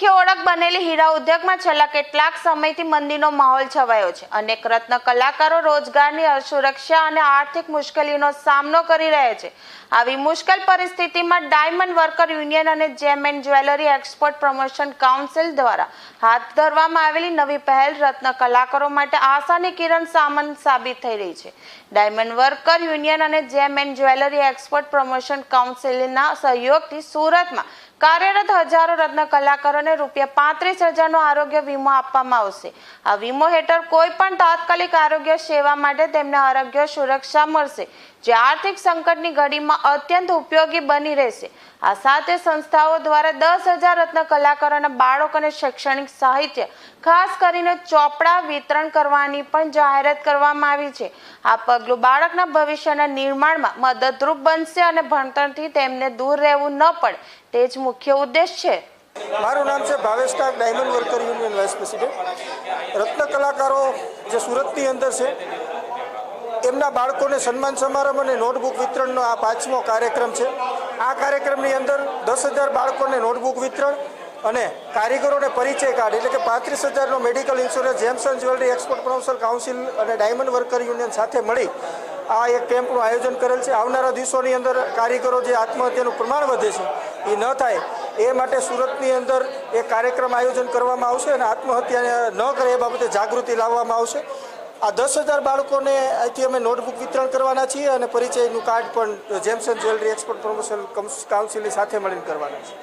બનેલી હીરા ઉદ્યોગમાં છેલ્લા કેટલાક સમયથી મંદીનો માહોલ છવાયો છે. અનેક રત્ન કલાકારો રોજગારની અસુરક્ષા અને આર્થિક મુશ્કેલીનો સામનો કરી રહ્યા છે. આવી મુશ્કેલ પરિસ્થિતિમાં ડાયમંડ વર્કર યુનિયન અને gem and jewellery export promotion council દ્વારા હાથ ધરવામાં આવેલી નવી પહેલ રત્ન કલાકારો માટે આશાની કિરણ સામન સાબિત થઈ રહી છે. ડાયમંડ વર્કર યુનિયન અને gem and jewellery export promotion કાઉન્સિલના સહયોગથી સુરતમાં કાર્યરત હજારો રત્ન કલાકારોને રૂપિયા પાંત્રીસ હજારનો આરોગ્ય વીમો આપવામાં આવશે. આ વીમો હેઠળ કોઈ પણ તાત્કાલિક આરોગ્ય સેવા માટે તેમને આરોગ્ય સુરક્ષા મળશે, જે આર્થિક સંકટની ઘડીમાં અત્યંત ઉપયોગી બની રહેશે. આ સાથે સંસ્થાઓ દ્વારા દસ હજાર રત્ન કલાકારોના બાળકોને શૈક્ષણિક સાહિત્ય, ખાસ કરીને ચોપડા વિતરણ કરવાની પણ જાહેરાત કરવામાં આવી છે. આ પગલું બાળકના ભવિષ્યના નિર્માણમાં મદદરૂપ બનશે અને ભણતરથી તેમને દૂર રહેવું ન પડે તે જ મુખ્ય ઉદ્દેશ છે. મારું નામ છે Bhavesh Kak, diamond worker union vice president. રત્ન કલાકારો જે સુરતની અંદર છે, એમના બાળકોને સન્માન સમારંભ અને નોટબુક વિતરણનો આ પાંચમો કાર્યક્રમ છે. આ કાર્યક્રમની અંદર દસ હજાર બાળકોને નોટબુક વિતરણ અને કારીગરોને પરિચય કાર્ડ, એટલે કે પાંત્રીસ હજારનો medical insurance gems and jewellery export promotion council અને ડાયમંડ વર્કર યુનિયન સાથે મળી આ એક કેમ્પનું આયોજન કરેલ છે. આવનારા દિવસોની અંદર કારીગરો જે આત્મહત્યાનું પ્રમાણ વધે છે એ ન થાય. એ માટે સુરતની અંદર એ કાર્યક્રમ આયોજન કરવામાં આવશે અને આત્મહત્યા ન કરે એ બાબતે જાગૃતિ લાવવામાં આવશે. આ દસ હજાર બાળકોને અહીંથી અમે નોટબુક વિતરણ કરવાના છીએ અને પરિચયનું કાર્ડ પણ gems and jewellery export promotion કાઉન્સિલની સાથે મળીને કરવાના છે